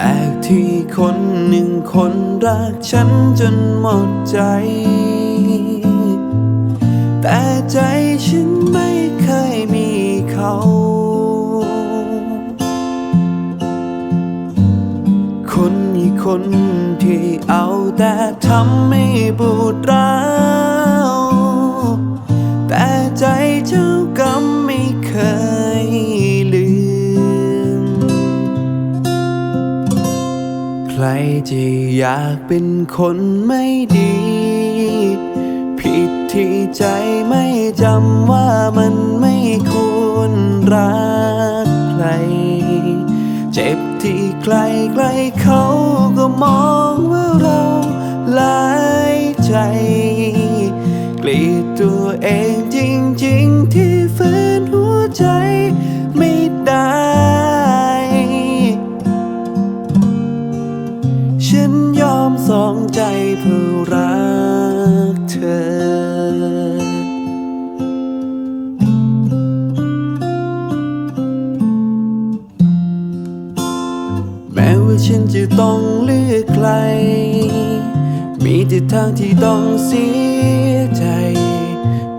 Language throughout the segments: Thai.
ลกที่คนหนึ่งคนรักฉันจนหมดใจ แต่ใจฉันไม่เคยมีเขา คนอีกคนที่เอาแต่ทำให้บูดร้าว ใครจะอยากเป็นคนไม่ดี ผิดที่ใจไม่จำว่ามันไม่ควรรักใคร เจ็บที่ใครใครเขาก็มองว่าเราหลายใจ เกลียดตัวเองจริง ๆ ที่ฝืนหัวใจ ใจเพื่อรักเธอแม้ว่าฉันจะต้องเลือกใคร มีแต่ทางที่ต้องเสียใจ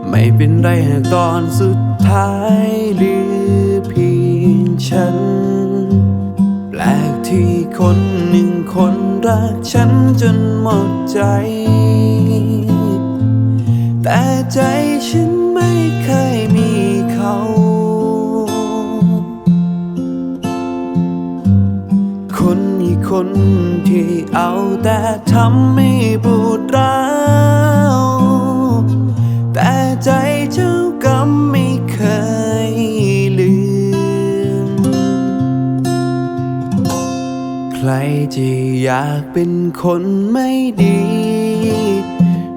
ไม่เป็นไรหากตอนสุดท้ายเหลือเพียงฉัน แปลกที่คนหนึ่ง คนรักฉันจนหมดใจ แต่ใจฉันไม่เคยมีเขา คนอีกคนที่เอาแต่ทำให้บูดร้า รจะอยากเป็นคนไม่ดี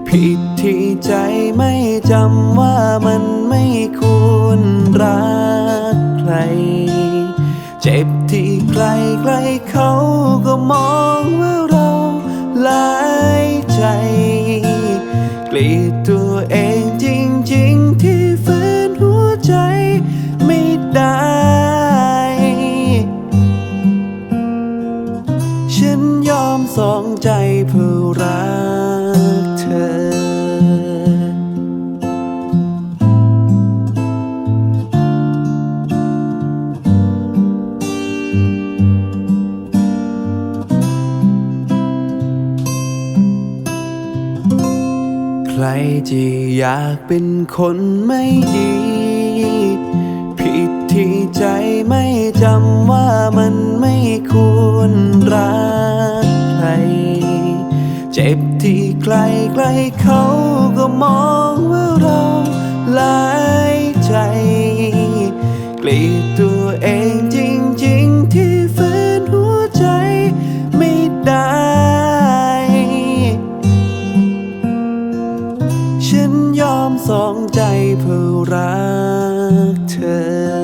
ผิดที่ใจไม่จำว่ามันไม่ควรรักใคร เจ็บที่ใครใครเขาก็มองว่าเราหลายใจ กลียดตัวเองจ อมสองใจเพื่อรักเธอ ใครจะอยากเป็นคนไม่ดี ผิดที่ใจไม่จำว่ามันไม่ควร ที่ใครใครเขาก็มองว่าเราหลายใจเกลียดตัวเองจริง ๆ ที่ฝืนหัวใจไม่ได้ ฉันยอมสองใจเพื่อรักเธอ